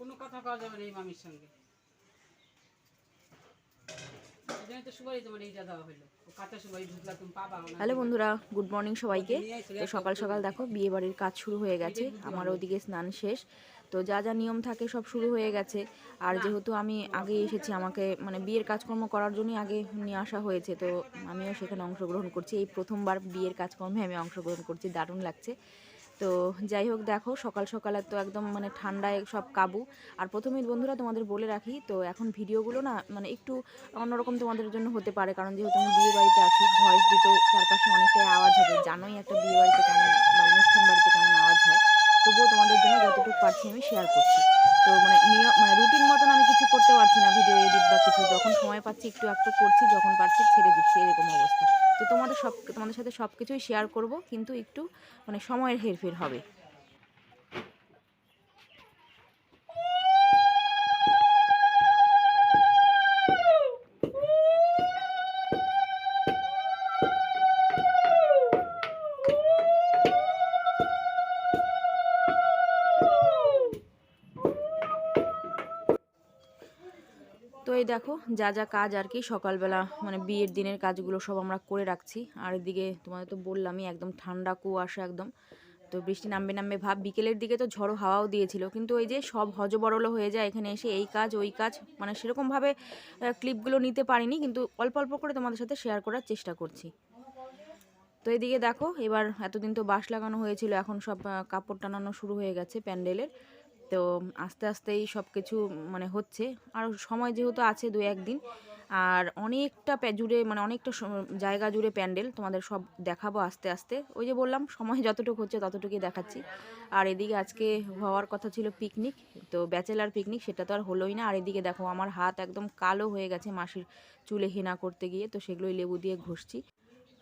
কোনো কথা কওয়া যাবে না এই মামির সঙ্গে। হ্যালো বন্ধুরা গুড মর্নিং সবাইকে। তো সকাল সকাল দেখো বিয়ে বাড়ির কাজ শুরু হয়ে গেছে আমার ওদিকে স্নান শেষ। তো যা যা নিয়ম থাকে সব শুরু হয়ে গেছে। আর যেহেতু আমি আগে এসেছি আমাকে মানে বিয়ের কাজকর্ম করার জন্যই আগে নিয়ে আসা হয়েছে তো আমিও সেখানে অংশগ্রহণ করছি। এই প্রথমবার বিয়ের কাজকর্মে আমি অংশগ্রহণ করছি দারুণ লাগছে। তো যাই হোক দেখো, সকাল সকালে তো একদম মানে ঠান্ডায় সব কাবু। আর প্রথমেই বন্ধুরা তোমাদের বলে রাখি, তো এখন ভিডিওগুলো না মানে একটু অন্যরকম তোমাদের জন্য হতে পারে, কারণ যেহেতু আমি বিয়ে বাড়িতে আছি ভয়েস দিতেও চারপাশে অনেকটাই আওয়াজ হবে। জানোই একটা বিয়ে বাড়িতে কেমন বা অনুষ্ঠান বাড়িতে কেমন আওয়াজ হয়। তবুও তোমাদের জন্য যতটুকু পারছি আমি শেয়ার করছি। তো মানে নিয়ম মানে রুটিন মতন আমি কিছু করতে পারছি না ভিডিও এডিট বা কিছু। যখন সময় পাচ্ছি, একটু একটু করছি, যখন পারছি ছেড়ে দিচ্ছি, এরকম অবস্থা। তো তোমাদের সব, তোমাদের সাথে সব কিছুই শেয়ার করব, কিন্তু একটু মানে সময়ের হেরফের হবে। এই দেখো, যা যা কাজ আর কি সকালবেলা মানে বিয়ের দিনের কাজগুলো সব আমরা করে রাখছি। আর এদিকে তোমাদের তো বললামই, একদম ঠান্ডা কুয়াশা একদম। তো বৃষ্টি নামবে নামবে ভাব, বিকেলের দিকে তো ঝড়ো হাওয়াও দিয়েছিল। কিন্তু ওই যে সব হজবরল হয়ে যায়, এখানে এসে এই কাজ, ওই কাজ মানে সেরকমভাবে ক্লিপগুলো নিতে পারিনি, কিন্তু অল্প অল্প করে তোমাদের সাথে শেয়ার করার চেষ্টা করছি। তো এদিকে দেখো, এবার এতদিন তো বাঁশ লাগানো হয়েছিল, এখন সব কাপড় টানানো শুরু হয়ে গেছে প্যান্ডেলের। তো আস্তে আস্তেই সব কিছু মানে হচ্ছে। আর সময় যেহেতু আছে দু একদিন আর অনেকটা জুড়ে মানে অনেকটা জায়গা জুড়ে প্যান্ডেল, তোমাদের সব দেখাবো আস্তে আস্তে। ওই যে বললাম, সময় যতটুকু হচ্ছে ততটুকুই দেখাচ্ছি। আর এদিকে আজকে হওয়ার কথা ছিল পিকনিক, তো ব্যাচেলার পিকনিক, সেটা তো আর হলোই না। আর এদিকে দেখো, আমার হাত একদম কালো হয়ে গেছে মাসির চুলে হেনা করতে গিয়ে, তো সেগুলোই লেবু দিয়ে ঘষছি।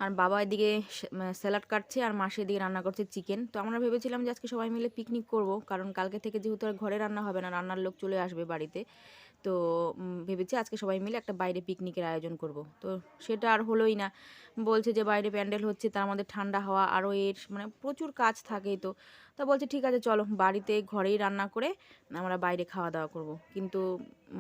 আর বাবা এদিকে স্যালাড কাটছে আর মাসে এদিকে রান্না করছে চিকেন তো আমরা ভেবেছিলাম যে আজকে সবাই মিলে পিকনিক করব, কারণ কালকে থেকে যেহেতু আর ঘরে রান্না হবে না, রান্নার লোক চলে আসবে বাড়িতে। তো ভেবেছি আজকে সবাই মিলে একটা বাইরে পিকনিকের আয়োজন করব। তো সেটা আর হলোই না। বলছে যে বাইরে প্যান্ডেল হচ্ছে, তার মধ্যে ঠান্ডা হাওয়া, আরও এর মানে প্রচুর কাজ থাকে তো। তা বলছে, ঠিক আছে, চলো, বাড়িতে ঘরেই রান্না করে আমরা বাইরে খাওয়া দাওয়া করব। কিন্তু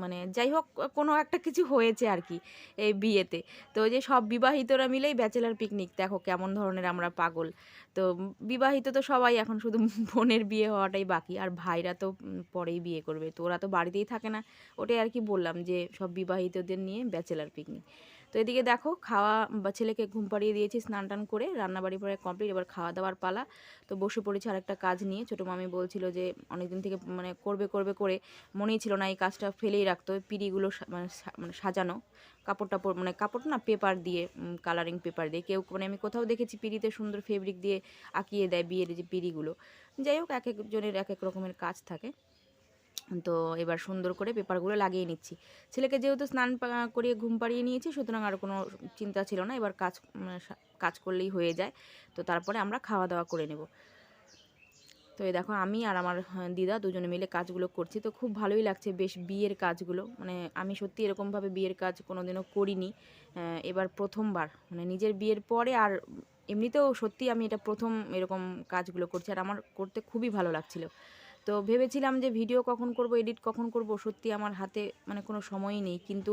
মানে যাই হোক, কোনো একটা কিছু হয়েছে আর কি এই বিয়েতে। তো যে সব বিবাহিতরা মিলেই ব্যাচেলার পিকনিক দেখো কেমন ধরনের আমরা পাগল। তো বিবাহিত তো সবাই এখন শুধু বোনের বিয়ে হওয়াটাই বাকি, আর ভাইরা তো পরেই বিয়ে করবে। তো ওরা তো বাড়িতেই থাকে না। ওটাই আর কি বললাম যে সব বিবাহিতদের নিয়ে ব্যাচেলার পিকনিক তো এদিকে দেখো খাওয়া ছেলেকে ঘুম পাড়িয়ে দিয়েছি, স্নান টান করে রান্নাবাড়ি পরে কমপ্লিট এবার খাওয়া দাওয়ার পালা। তো বসে পড়েছি আরেকটা কাজ নিয়ে। ছোটো মামি বলছিল যে অনেকদিন থেকে মানে করবে করবে, করে মনেই ছিল না এই কাজটা ফেলেই রাখতো পিড়িগুলো মানে মানে সাজানো। কাপড় টাপড় মানে কাপড় না পেপার দিয়ে কালারিং পেপার দিয়ে। কেউ মানে আমি কোথাও দেখেছি পিড়িতে সুন্দর ফেব্রিক দিয়ে আঁকিয়ে দেয় বিয়ের যে পিড়িগুলো। যাই হোক এক একজনের এক এক রকমের কাজ থাকে। তো এবার সুন্দর করে পেপারগুলো লাগিয়ে নিচ্ছি। ছেলেকে যেহেতু স্নান করিয়ে ঘুম পাড়িয়ে নিয়েছি, সুতরাং আর কোনো চিন্তা ছিল না, এবার কাজ কাজ করলেই হয়ে যায়। তো তারপরে আমরা খাওয়া দাওয়া করে নেব। তো এই দেখো, আমি আর আমার দিদা দুজনে মিলে কাজগুলো করছি। তো খুব ভালোই লাগছে বেশ বিয়ের কাজগুলো। মানে আমি সত্যি এরকমভাবে বিয়ের কাজ কোনোদিনও করিনি। এবার প্রথমবার মানে নিজের বিয়ের পরে আর এমনিতেও সত্যি আমি এটা প্রথম এরকম কাজগুলো করছি। আর আমার করতে খুবই ভালো লাগছিল। তো ভেবেছিলাম যে ভিডিও কখন করব এডিট কখন করব, সত্যি আমার হাতে মানে কোনো সময়ই নেই। কিন্তু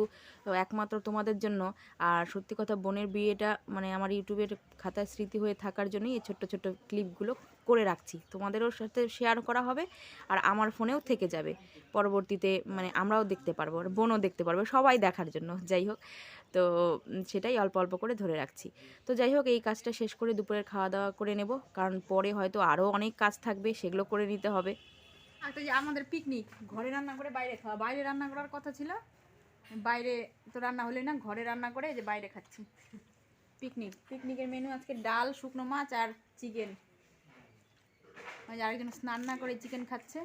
একমাত্র তোমাদের জন্য। আর সত্যি কথা বোনের বিয়েটা মানে আমার ইউটিউবের খাতায় স্মৃতি হয়ে থাকার জন্যই এই ছোট্ট ছোট্ট ক্লিপগুলো করে রাখছি। তোমাদেরও সাথে শেয়ার করা হবে আর আমার ফোনেও থেকে যাবে। পরবর্তীতে মানে আমরাও দেখতে পারব আর বোনও দেখতে পারবে, সবাই দেখার জন্য। যাই হোক, তো সেটাই অল্প অল্প করে ধরে রাখছি। তো যাই হোক, এই কাজটা শেষ করে দুপুরের খাওয়া দাওয়া করে নেব। কারণ পরে হয়তো আরও অনেক কাজ থাকবে, সেগুলো করে নিতে হবে। তো যে আমাদের পিকনিক ঘরে রান্না করে বাইরে খাওয়া। বাইরে রান্না করার কথা ছিল বাইরে তো রান্না হলে না ঘরে রান্না করে যে বাইরে খাচ্ছি। পিকনিক পিকনিকের মেনু আজকে ডাল শুকনো মাছ আর চিকেন আরেকজন স্নান না করে চিকেন খাচ্ছে।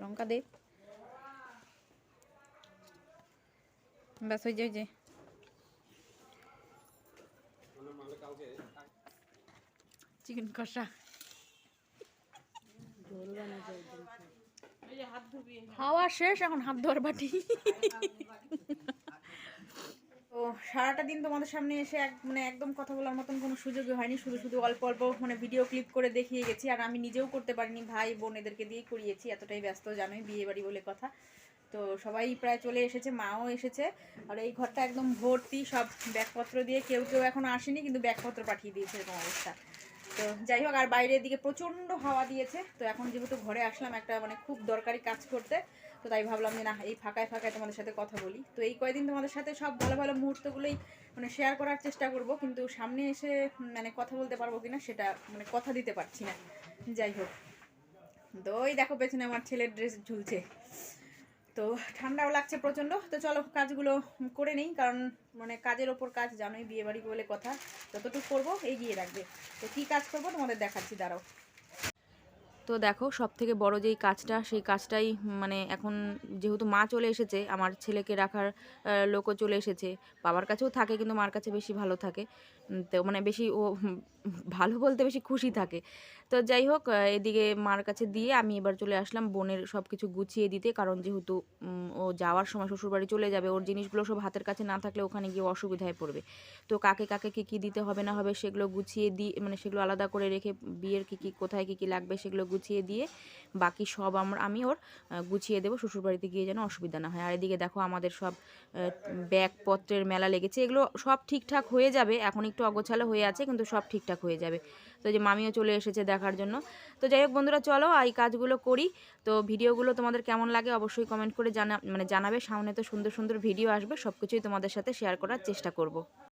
লঙ্কা দে। ব্যাস ওই যে ওই যে। চিকেন কষা। খাওয়া শেষ এখন হাত ধোয়ার বাটি। তো সারাটা দিন তোমাদের সামনে এসে এক মানে একদম কথা বলার মতন কোনো সুযোগই হয়নি। শুধু শুধু অল্প অল্প মানে ভিডিও ক্লিপ করে দেখিয়ে গেছি। আর আমি নিজেও করতে পারিনি ভাই বোন এদেরকে দিয়েই করিয়েছি। এতটাই ব্যস্ত জানোই বিয়ে বাড়ি বলে কথা। তো সবাই প্রায় চলে এসেছে মাও এসেছে। আর এই ঘরটা একদম ভর্তি সব ব্যাগপত্র দিয়ে। কেউ কেউ এখন আসেনি কিন্তু ব্যাগপত্র পাঠিয়ে দিয়েছে এরকম অবস্থা। তো যাই হোক, আর বাইরের দিকে প্রচণ্ড হাওয়া দিয়েছে। তো এখন যেহেতু ঘরে আসলাম, একটা মানে খুব দরকারি কাজ করতে। তো তাই ভাবলাম যে না, এই ফাঁকায় ফাঁকায় তোমাদের সাথে কথা বলি। তো এই কয়দিন তোমাদের সাথে সব ভালো ভালো মুহূর্তগুলোই মানে শেয়ার করার চেষ্টা করব, কিন্তু সামনে এসে মানে কথা বলতে পারব কিনা সেটা মানে কথা দিতে পারছি না। যাই হোক। তো ওই দেখো, পেছনে আমার ছেলের ড্রেস ঝুলছে। তো ঠান্ডাও লাগছে প্রচণ্ড। তো চলো কাজগুলো করে নিই, কারণ মানে কাজের ওপর কাজ, জানোই বিয়ে বাড়ি বলে কথা। যতটুকু করব এগিয়ে রাখবে। তো কী কাজ করব তোমাদের দেখাচ্ছি, দাঁড়াও। তো দেখো সব থেকে বড় যেই কাজটা, সেই কাজটাই মানে এখন যেহেতু মা চলে এসেছে, আমার ছেলেকে রাখার লোকও চলে এসেছে। বাবার কাছেও থাকে, কিন্তু মার কাছে বেশি ভালো থাকে। তো মানে বেশি ও, ভালো বলতে বেশি খুশি থাকে। তো যাই হোক এদিকে মার কাছে দিয়ে আমি এবার চলে আসলাম বোনের সব কিছু গুছিয়ে দিতে। কারণ যেহেতু ও যাওয়ার সময় শ্বশুরবাড়ি চলে যাবে, ওর জিনিসগুলো সব হাতের কাছে না থাকলে ওখানে গিয়ে অসুবিধায় পড়বে। তো কাকে কাকে কী কী দিতে হবে না হবে সেগুলো গুছিয়ে দিয়ে মানে সেগুলো আলাদা করে রেখে বিয়ের কী কী, কোথায় কী কী লাগবে সেগুলো গুছিয়ে দিয়ে বাকি সব আমরা, আমি ওর গুছিয়ে দেবো শ্বশুরবাড়িতে গিয়ে যেন অসুবিধা না হয়। আর এদিকে দেখো আমাদের সব ব্যাগপত্রের মেলা লেগেছে। এগুলো সব ঠিকঠাক হয়ে যাবে, এখন একটু অগোছালো হয়ে আছে, কিন্তু সব ঠিকঠাক হয়ে যাবে। তো যে মামিও চলে এসেছে দেখার জন্য। তো যাই হোক বন্ধুরা, চলো এই কাজগুলো করি। তো ভিডিওগুলো তোমাদের কেমন লাগে অবশ্যই কমেন্ট করে জানা মানে জানাবে। সামনে তো সুন্দর সুন্দর ভিডিও আসবে সব কিছুই তোমাদের সাথে শেয়ার করার চেষ্টা করব।